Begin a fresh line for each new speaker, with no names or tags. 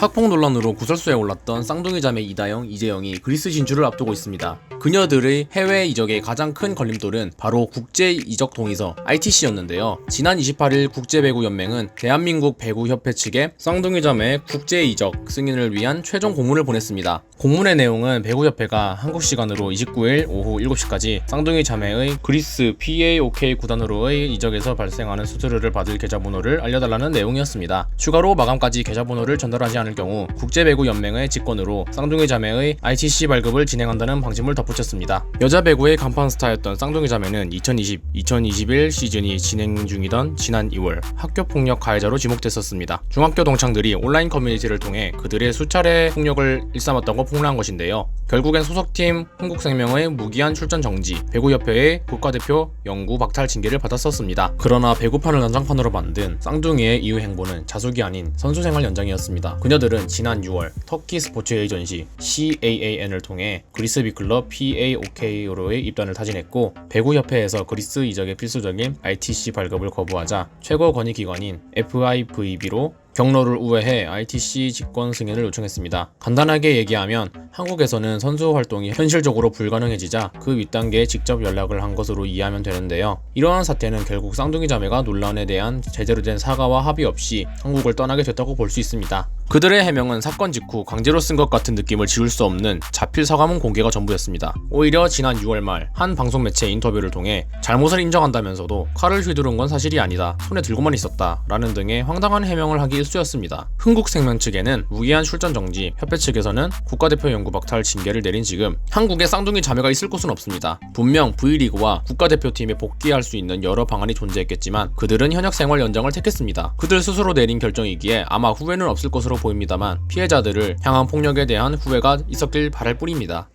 학폭 논란으로 구설수에 올랐던 쌍둥이 자매 이다영, 이재영이 그리스 진출을 앞두고 있습니다. 그녀들의 해외 이적의 가장 큰 걸림돌은 바로 국제 이적 동의서 ITC였는데요. 지난 28일 국제배구연맹은 대한민국 배구협회 측에 쌍둥이 자매 국제 이적 승인을 위한 최종 공문을 보냈습니다. 공문의 내용은 배구협회가 한국 시간으로 29일 오후 7시까지 쌍둥이 자매의 그리스 PAOK 구단으로의 이적에서 발생하는 수수료를 받을 계좌번호를 알려달라는 내용이었습니다. 추가로 마감까지 계좌번호를 전달하지 않을 경우 국제배구연맹의 직권으로 쌍둥이 자매의 ITC 발급을 진행한다는 방침을 덧붙였습니다. 여자 배구의 간판 스타였던 쌍둥이 자매는 2020-2021 시즌이 진행 중이던 지난 2월 학교 폭력 가해자로 지목됐었습니다. 중학교 동창들이 온라인 커뮤니티를 통해 그들의 수차례 폭력을 일삼았다고 폭로한 것인데요. 결국엔 소속팀 흥국생명의 무기한 출전 정지, 배구협회의 국가대표 영구 박탈 징계를 받았었습니다. 그러나 배구판을 난장판으로 만든 쌍둥이의 이후 행보는 자숙이 아닌 선수 생활 연장이었습니다. 그녀들은 지난 6월 터키 스포츠 에이전시 CAAN을 통해 그리스 비클럽 PAOK로의 입단을 타진했고 배구협회에서 그리스 이적의 필수적인 ITC 발급을 거부하자 최고 권위 기관인 FIVB로 경로를 우회해 ITC 직권 승인을 요청했습니다. 간단하게 얘기하면 한국에서는 선수 활동이 현실적으로 불가능해지자 그 윗단계에 직접 연락을 한 것으로 이해하면 되는데요. 이러한 사태는 결국 쌍둥이 자매가 논란에 대한 제대로 된 사과와 합의 없이 한국을 떠나게 됐다고 볼 수 있습니다. 그들의 해명은 사건 직후 강제로 쓴 것 같은 느낌을 지울 수 없는 자필 사과문 공개가 전부였습니다. 오히려 지난 6월 말 한 방송 매체 인터뷰를 통해 잘못을 인정한다면서도 칼을 휘두른 건 사실이 아니다. 손에 들고만 있었다. 라는 등의 황당한 해명을 하기 일쑤였습니다. 흥국생명 측에는 무기한 출전 정지, 협회 측에서는 국가대표 연구 박탈 징계를 내린 지금 한국에 쌍둥이 자매가 있을 곳은 없습니다. 분명 V리그와 국가대표팀에 복귀할 수 있는 여러 방안이 존재했겠지만 그들은 현역 생활 연장을 택했습니다. 그들 스스로 내린 결정이기에 아마 후회는 없을 것으로 보입니다만 피해자들을 향한 폭력에 대한 후회가 있었길 바랄 뿐입니다.